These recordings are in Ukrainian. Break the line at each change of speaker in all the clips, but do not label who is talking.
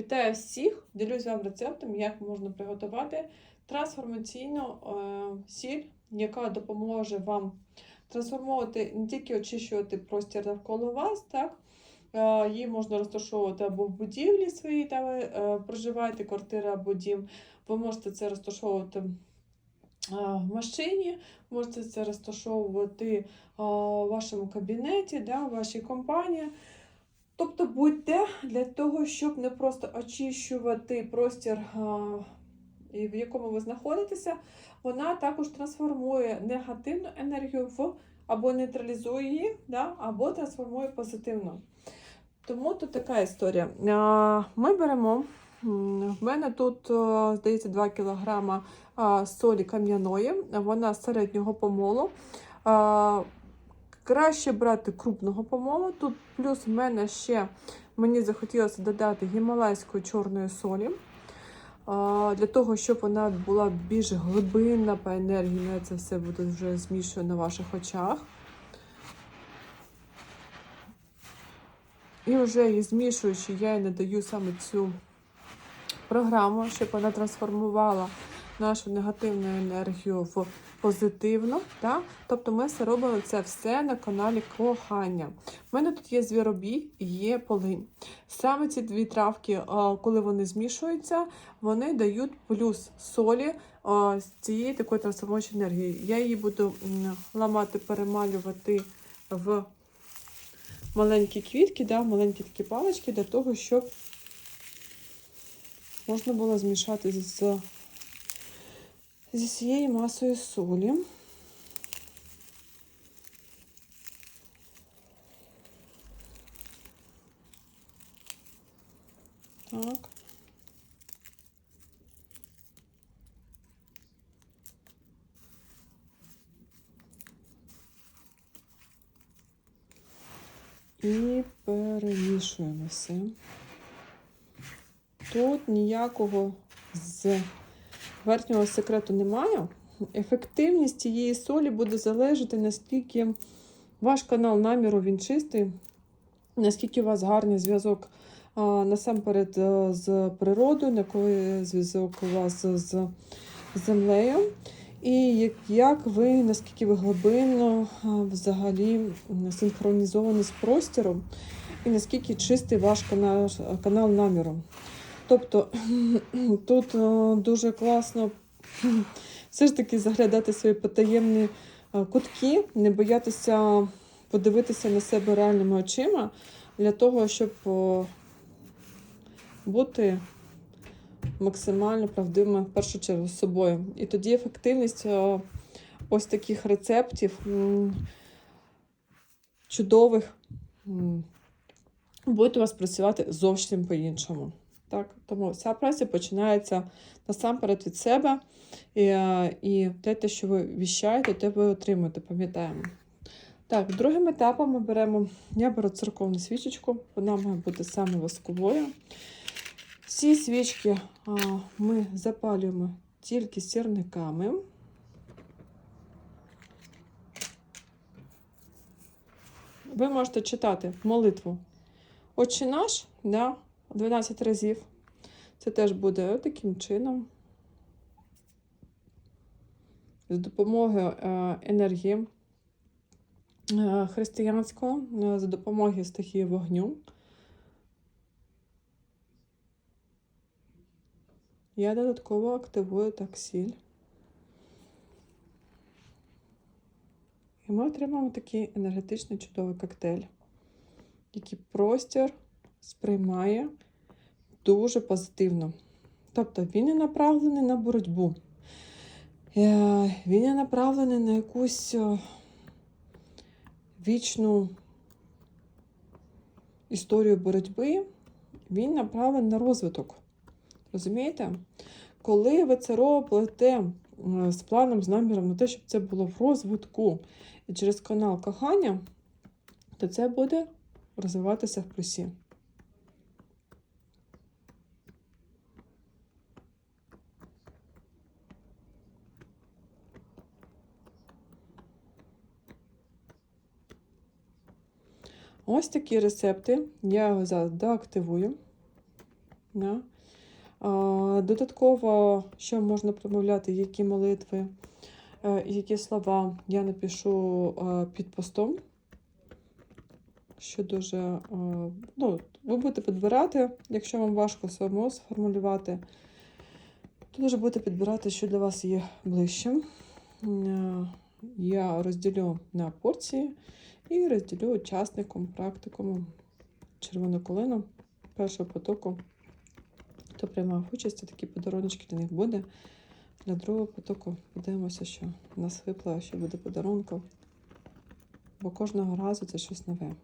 Вітаю всіх! Ділюсь вам рецептом, як можна приготувати трансформаційну е, сіль, яка допоможе вам трансформувати, не тільки очищувати простір навколо вас, так? Е, її можна розташовувати або в будівлі своїй, де ви е, проживаєте, квартира або дім. Ви можете це розташовувати в машині, можете це розташовувати в вашому кабінеті, да, в вашій компанії. Тобто будьте для того, щоб не просто очищувати простір, в якому ви знаходитеся, вона також трансформує негативну енергію в або нейтралізує її, да, або трансформує позитивно. Тому тут така історія. Ми беремо, в мене тут, здається, 2 кг солі кам'яної, вона середнього помолу. Краще брати крупного помолу. Тут плюс в мене ще мені захотілося додати гімалайської чорної солі. Для того, щоб вона була більш глибинна по енергії, це все буде вже змішую на ваших очах. І вже її змішуючи, я їй надаю саме цю програму, щоб вона трансформувала нашу негативну енергію в позитивну. Да? Тобто ми все робили це все на каналі кохання. У мене тут є звіробій і є полинь. Саме ці дві травки, коли вони змішуються, вони дають плюс солі з цієї такої трансформуючої енергії. Я її буду ламати, перемалювати в маленькі квітки, да, маленькі такі палички, для того, щоб можна було змішати з зі всією масою солі. Так. І перемішуємо все. Тут ніякого з верхнього секрету немає. Ефективність цієї солі буде залежати, наскільки ваш канал наміру він чистий, наскільки у вас гарний зв'язок насамперед е, з природою, який зв'язок у вас з землею. І як, ви, наскільки ви глибинно взагалі синхронізовані з простіром, і наскільки чистий ваш канал, канал наміру. Тобто тут е, дуже класно все ж таки заглядати свої потаємні е, кутки, не боятися подивитися на себе реальними очима для того, щоб бути максимально правдивими в першу чергу з собою. І тоді ефективність е, ось таких рецептів чудових буде у вас працювати зовсім по-іншому. Так? Тому вся праця починається насамперед від себе. І е, і те, що ви віщаєте, те ви отримуєте, пам'ятаємо. Так, другим етапом ми беремо, я беру церковну свічечку, вона має бути саме восковою. Всі свічки а, ми запалюємо тільки сірниками. Ви можете читати молитву Отче наш, да, 12 разів. Це теж буде таким чином. З допомогою е, енергії е, християнського, е, за допомогою стихії вогню. Я додатково активую таксіль. І ми отримаємо такий енергетичний чудовий коктейль, який простір сприймає дуже позитивно. Тобто він не направлений на боротьбу. Е, він не направлений на якусь е, вічну історію боротьби, він направлений на розвиток. Розумієте? Коли ви це робите е, з планом, з наміром на те, щоб це було в розвитку через канал кохання, то це буде розвиватися в плюсі. Ось такі рецепти. Я його зараз доактивую. Да? Додатково, що можна промовляти, які молитви, е, які слова я напишу е, під постом. Що дуже, е, ну, ви будете підбирати, якщо вам важко самому сформулювати, то дуже будете підбирати, що для вас є ближчим. Я розділю на порції і розділю учасникам, практикуму червону колину першого потоку. Хто приймав участь, такі подарунки для них буде. Для другого потоку подивимося, що в нас випало, що буде подарунком. Бо кожного разу це щось нове.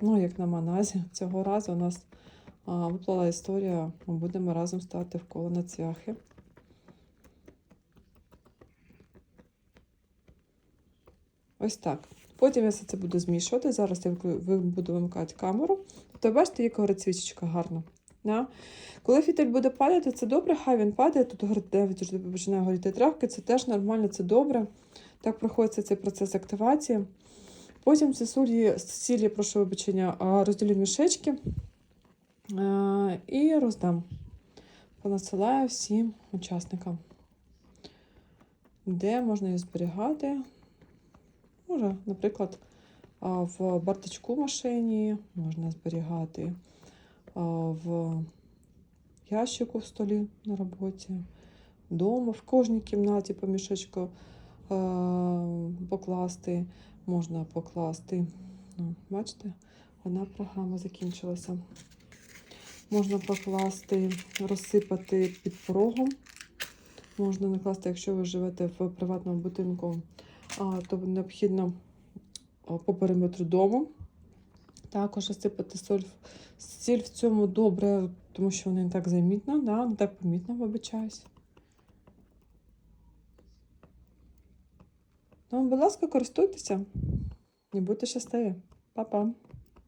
Ну, як на маназі, цього разу у нас а, виплала історія, ми будемо разом стати вколо на цвяхи. Ось так. Потім я все це буду змішувати. Зараз я буду вимикати камеру. То бачите, яка горить свічечка гарно. Да? Коли фітиль буде падати, це добре, хай він падає, тут навіть починає горіти травки, це теж нормально, це добре. Так проходиться цей процес активації. Потім ці сулі, сілі, прошу вибачення, розділю мішечки і роздам. Понасилаю всім учасникам, де можна їх зберігати. Може, наприклад, в бардачку машині можна зберігати, в ящику в столі на роботі, вдома, в кожній кімнаті по мішечку е, покласти, можна покласти. Ну, бачите, одна програма закінчилася. Можна покласти, розсипати під порогом. Можна накласти, якщо ви живете в приватному будинку, то необхідно по периметру дому. Також осипати соль. Сіль в цьому добре, тому що вона не так замітна, да? не так помітно, вибачаюсь. Тому, будь ласка, користуйтеся і будьте щасливі. Па-па!